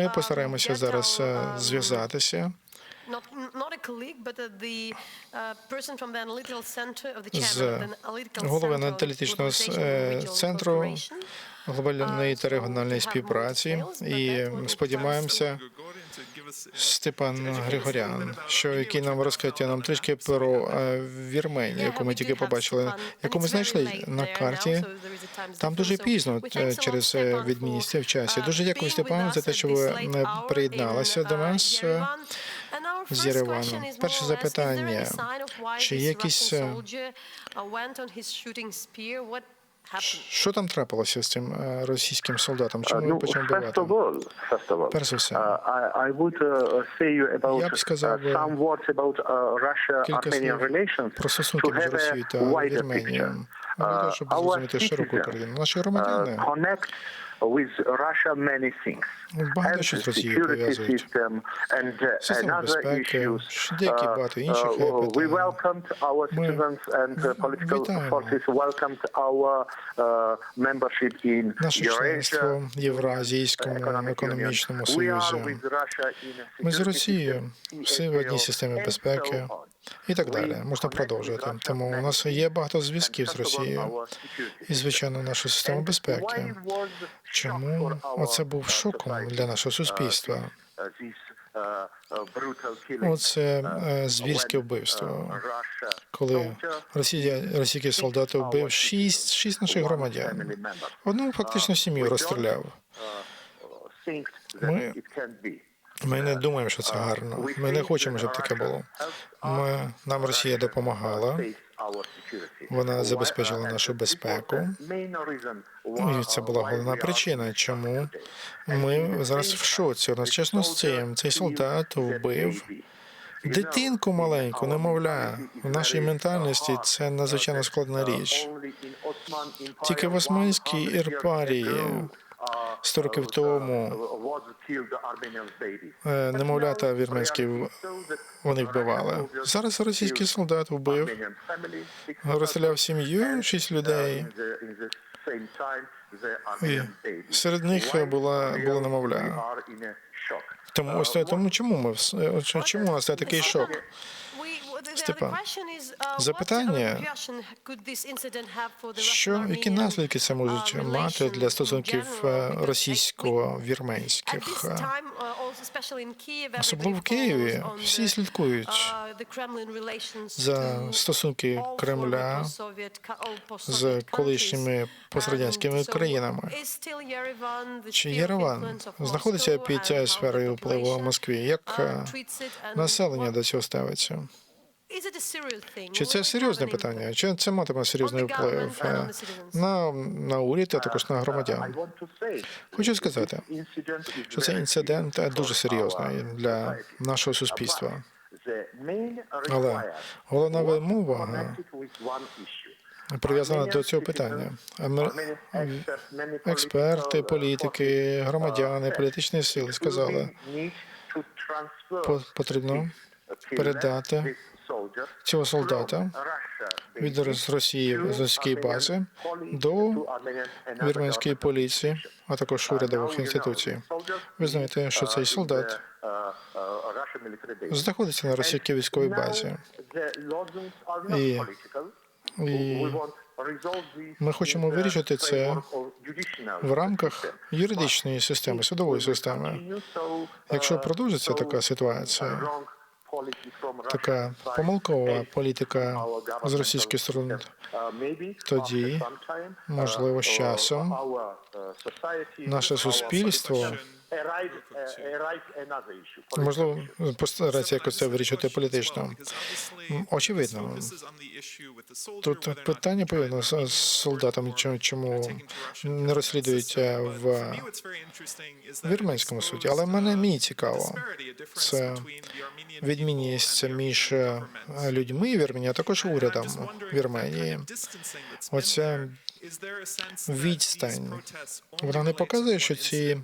Ми постараємося зараз е, зв'язатися з голови аналітичного е, центру глобальної та регіональної співпраці. і сподіваємося, Степан Григорян, що який нам розкриття нам трішки про е, Вірменію, яку ми тільки побачили, яку ми знайшли на карті. Там дуже пізно е, через відмінність. в часі. Дуже дякую Степану за те, що ви приєдналися до нас. Е, з Єревану. Перше запитання: чи якісь е, що там трапилося з цим е, російським солдатом? Чому він почав all, Перш за все. uh, uh, Я б сказав, uh, uh, Кілька слів про стосунки між Росією та Вірменією. Для того, Uh, щоб зрозуміти широку citizens. Наші uh, громадяни with Russia many things. Багато And що з Росією security пов'язують. Систему another безпеки, деякі багато інших we welcomed our citizens and political forces welcomed our membership in Наше членство в Євразійському економічному союзі. Ми з Росією всі в одній системі безпеки. І так далі. Можна продовжувати. Тому у нас є багато зв'язків з Росією і, звичайно, нашу систему безпеки. Чому our, оце був uh, шоком для нашого суспільства? uh, uh, uh, Оце uh, звірське вбивство. uh, Коли Росія, російські солдати вбив шість, шість наших громадян. Одну фактично сім'ю розстріляв. Ми-. Ми не думаємо, що це гарно. Ми не хочемо, щоб таке було. Ми нам Росія допомагала. Вона забезпечила нашу безпеку. І це була головна причина, чому ми зараз в шоці. Одночасно з цим цей солдат вбив дитинку маленьку, немовля. В нашій ментальності це надзвичайно складна річ. Тільки в Османській ірпарії 100 років тому е, немовлята вірменські в- вони вбивали. Зараз російський солдат вбив, розстріляв сім'ю, шість людей. І серед них була була немовля. Тому ось тому, чому ми е, чому у нас такий шок? Степан, запитання, запитання, Що які наслідки це можуть мати для стосунків е, російсько-вірменських? Е, Особливо в Києві всі слідкують за стосунки Кремля з колишніми пострадянськими країнами. Чи Єреван знаходиться під сферою впливу в Москві? Як е, населення до цього ставиться? Чи це серйозне питання? Чи це матиме серйозний вплив е, на, на уряд, а також на громадян? Хочу сказати, що цей інцидент дуже серйозний для нашого суспільства. Але головна вимога прив'язана до цього питання. Експерти, політики, громадяни, політичні сили сказали, по- потрібно передати цього солдата від Росії з російської бази до вірменської поліції, а також урядових інституцій. Ви знаєте, що цей солдат знаходиться на російській військовій базі. І- І ми хочемо вирішити це в рамках юридичної системи, судової системи. Якщо продовжиться така ситуація, така помилкова політика з російської сторони, тоді, можливо, з часом наше суспільство можливо постарається якось це вирішити політично. Очевидно, тут питання пов'язане з солдатом, чому- не розслідують е, в вірменському суді, але мене мені цікаво. Це відмінність між е, людьми в Вірменії, а також урядом Вірменії. Оця відстань. Вона не показує, що ці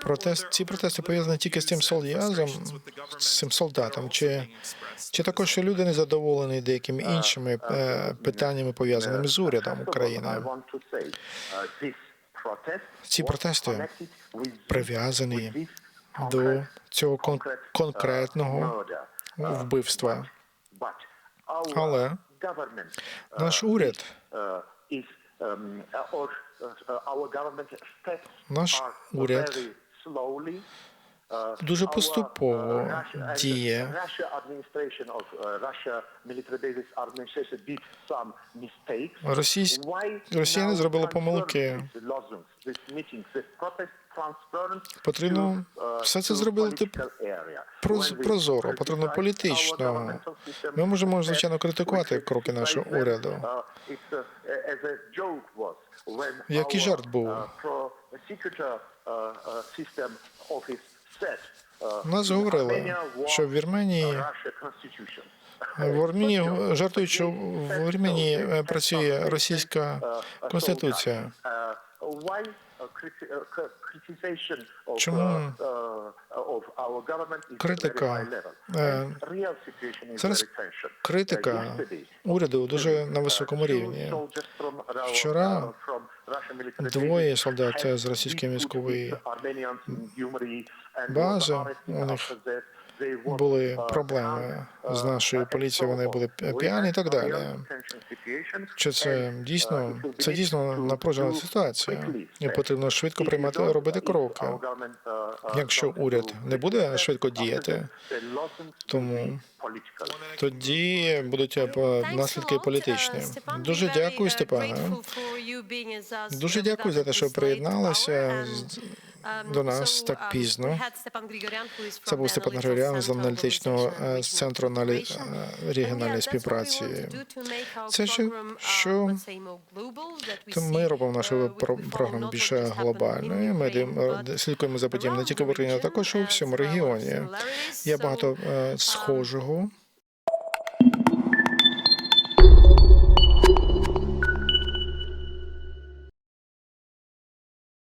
протест, ці протести пов'язані тільки з цим солдатом, з цим солдатом, чи, чи також що люди не задоволені деякими іншими е, питаннями пов'язаними з урядом України. Ці протести прив'язані до цього кон- конкретного вбивства. Але наш уряд, наш уряд дуже поступово діє. Російсь... Росіяни зробили помилки. Потрібно все це зробити тип проз- прозоро, потрібно політично. Ми можемо, звичайно, критикувати кроки нашого уряду. Який жарт був? Нас говорили, що в Вірменії в Арменії жартують, що в Вірменії е, працює російська конституція. Чому? критика, е, зараз критика уряду дуже на високому рівні. Вчора двоє солдат з російської військової бази, у них були проблеми з нашою поліцією, вони були п'яні і так далі. Чи це дійсно це дійсно напружена ситуація? І потрібно швидко приймати робити кроки. Якщо уряд не буде швидко діяти, тому тоді будуть е, наслідки політичні. Дуже дякую, Степане. Дуже дякую за те, що приєдналися до нас так пізно. Це був Степан Григорян з аналітичного е, центру аналі- е, регіональної співпраці. Це що, що то ми робимо нашу про- програму більше глобальною. Ми дим- слідкуємо за подіями не тільки в Україні, а також у всьому регіоні. Є багато е, схожого.